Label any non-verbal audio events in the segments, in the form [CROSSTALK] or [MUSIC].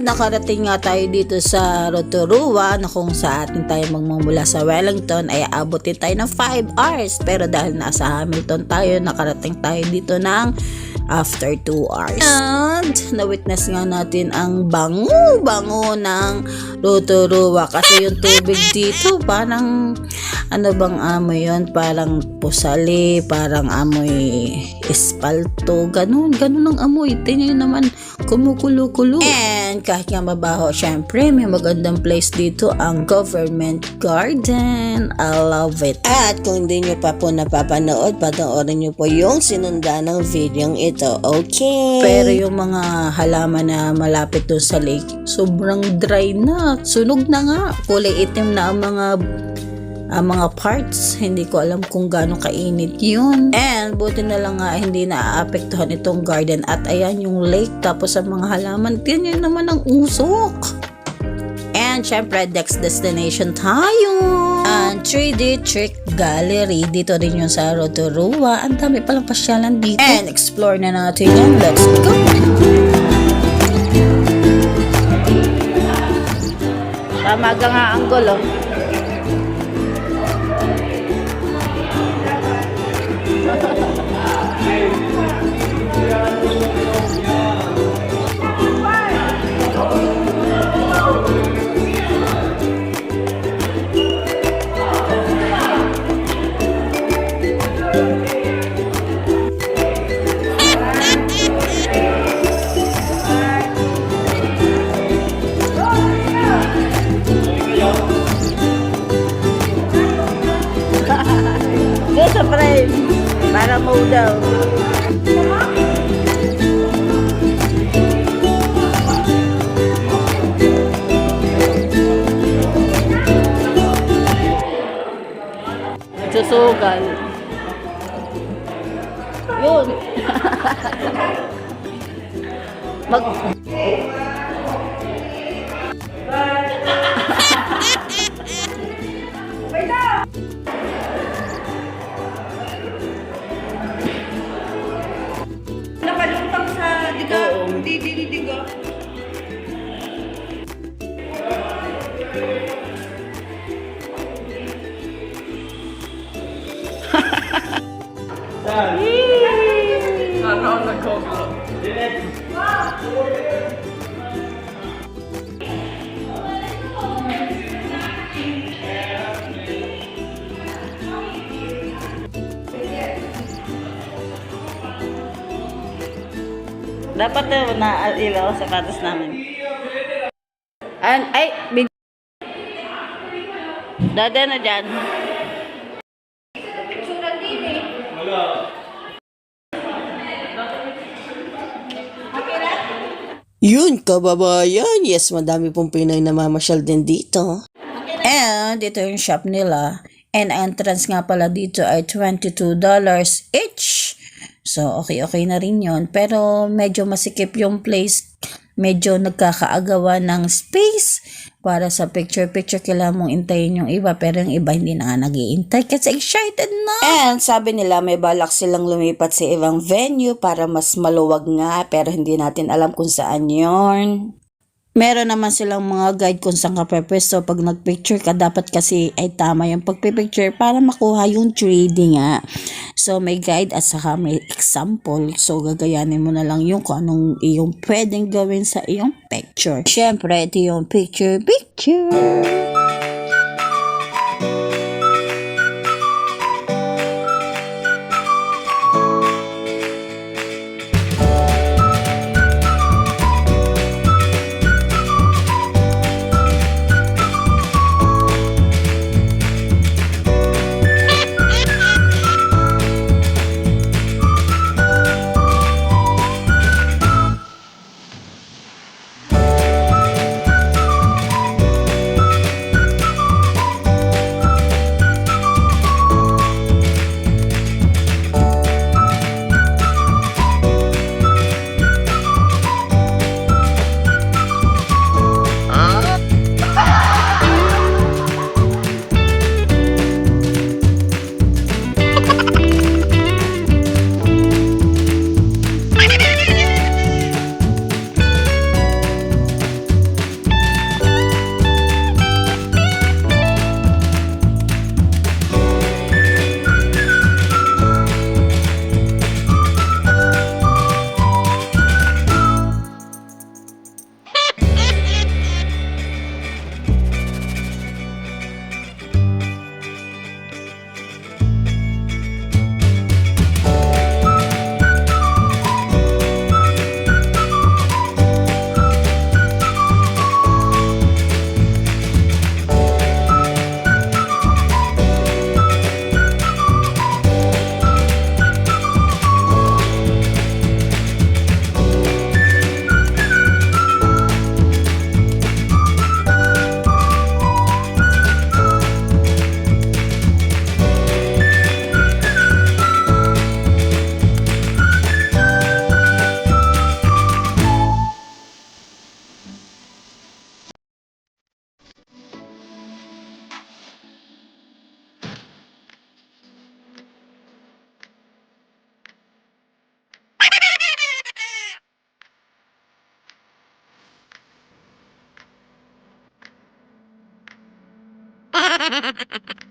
At nakarating nga tayo dito sa Rotorua na kung sa atin tayo magmumula sa Wellington ay aabutin tayo ng 5 hours. Pero dahil nasa Hamilton tayo, nakarating tayo dito ng after 2 hours. And na-witness nga natin ang bango-bango ng Rotorua kasi yung tubig dito parang ano bang amoy yon parang pusali, parang amoy espalto, ganun, ganun ang amoy. Tingnan naman, kumukulo-kulo. And kahit nga mabaho, syempre may magandang place dito ang Government Garden. I love it. At kung hindi nyo pa po napapanood, panoorin nyo po yung sinunda ng video ito. Okay? Pero yung mga halaman na malapit doon sa lake, sobrang dry na. Sunog na nga. Kulay itim na ang mga ang mga parts. Hindi ko alam kung gaano kainit yun. And buti na lang nga hindi naaapektuhan itong garden. At ayan yung lake. Tapos ang mga halaman, tingnan yun naman ang usok. And syempre, next destination tayo. Ang 3D Trick Gallery. Dito rin yung sa Rotorua. Ang dami palang pasyalan dito. And explore na natin yan. Let's go! Tama ka nga ang gulo. Para mo daw. Susugal. Yun. [LAUGHS] Mag... Dapat na na ilaw sa sapatos namin. An ay, big... Dada na dyan. Yun, kababayan. Yes, madami pong Pinoy na mamasyal din dito. And ito yung shop nila. And entrance nga pala dito ay $22 each. So, okay-okay na rin yon Pero medyo masikip yung place. Medyo nagkakaagawa ng space para sa picture-picture. Kailangan mong intayin yung iba. Pero yung iba hindi na nga nag-iintay kasi excited na. And sabi nila may balak silang lumipat sa ibang venue para mas maluwag nga pero hindi natin alam kung saan yon. Meron naman silang mga guide kung saan ka pwepwesto. Pag nagpicture ka, dapat kasi ay tama yung pagpipicture para makuha yung 3D nga. So, may guide at saka may example. So, gagayanin mo na lang yung kung anong iyong pwedeng gawin sa iyong picture. Siyempre, ito yung picture-picture. [LAUGHS]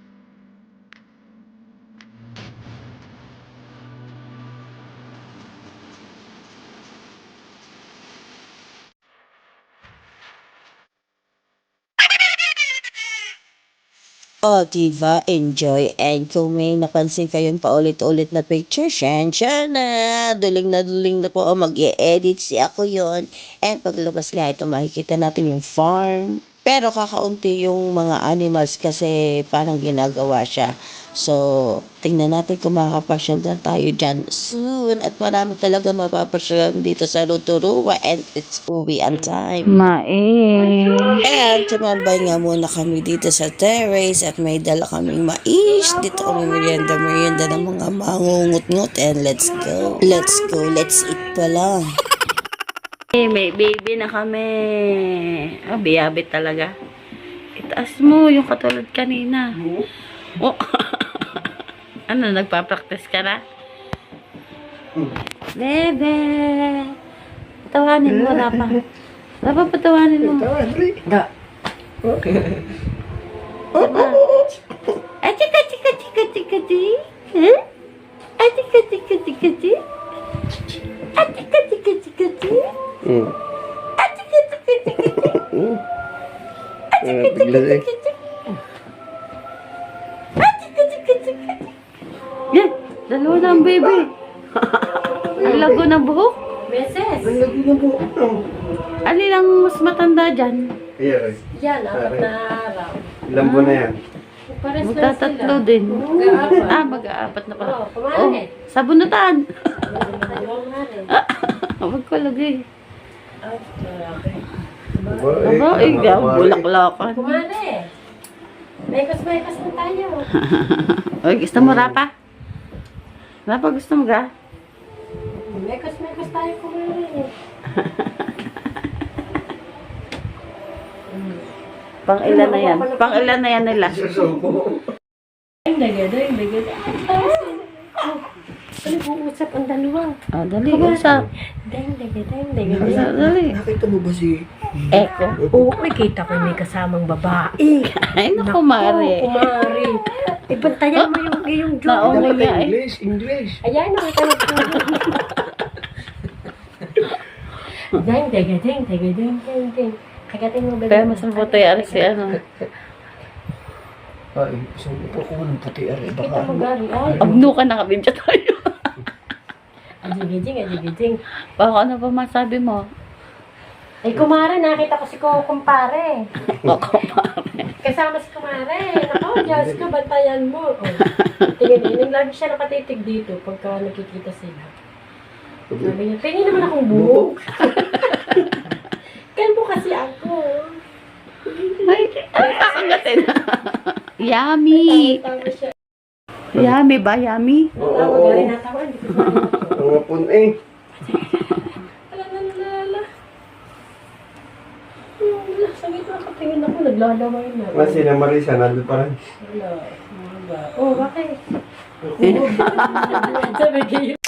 O, diba? Enjoy. And kung may napansin kayong paulit-ulit na picture, sensya na. Duling na duling na po o mag edit si ako yon And paglabas ito, makikita natin yung farm. Pero kakaunti yung mga animals kasi parang ginagawa siya. So, tingnan natin kung makakapasyal na tayo dyan soon. At marami talaga mapapasyal dito sa Rotorua and it's uwian time. Maing. And tumambay nga muna kami dito sa terrace at may dala kaming mais. Dito kami merienda merienda ng mga mangungut-ngut and let's go. Let's go, let's eat pala. Hey, may baby na kami. Oh, biyabit talaga. Itaas mo yung katulad kanina. Oh. [LAUGHS] ano, nagpa-practice ka na? Bebe. Patawanin mo, Rapa. Rapa, patawanin mo. Da. Ah, chika, chika, chika, chika, chika. Huh? Ah, chika, chika, chika, chika. Yan, dalawa na ang baby. [LAUGHS] ang lago ng buhok. Beses. Alin ang mas matanda dyan? Iya, Yan, apat na araw. ilang buwan na yan? Pares Magtatatlo din. Mag-aapat. Ah, mag-aapat na pala. Oo, kumare. sa bunutan. Kumare. Huwag ko lagay. Aba, Aba, eh, gaw, bulaklakan. Kumare. Mekos-mekos na tayo. [LAUGHS] Oy, gusto mo rapa? Rapa, gusto mo ga? Mekos-mekos tayo kumare. [LAUGHS] Pang ilan na yan? Pang ilan na yan nila? Ay, nagada, nagada. Ano uusap ang dalawa? Oh, dali, usap. Deng, nagada, nagada. Dali. Nakita mo ba si... Eko. Oo, may kita ko may kasamang babae. Ay, naku, mare. kumare. Ibantayan mo yung iyong joke. Naungi nga eh. English, English. Ayan, nakita mo po. Deng, deng, deng, deng, deng, deng, deng. Kagatin mo ba? Pero mas mabuti yan si ano. [LAUGHS] Ay, so ito ko ng puti ari. Kita mo Baka gari. Ay, Agno ka na kabidya tayo. adigiding, adigiding. Baka ano pa masabi mo? Ay, kumare, nakita ko si ko kumpare. Kasama si kumare. Nako, Diyos ko, bantayan mo. Oh. Tingin, tingin, lagi siya nakatitig dito pagka nakikita sila. Sabi niya, tingin naman akong buhok. Kalbo [LAUGHS] kasi ako. Ay, ay, kakagatin. Yummy. Yummy ba? Yummy? Oo, oo. natawa. Hindi ko. [LAUGHS] Ang eh. [LAUGHS] Hmm, Wala, sa gitna nakatingin ako, naglalaway na. Mas sila Marisa, nandun pa rin. Wala, wala. Oh, bakit? [LAUGHS] Sabi kayo.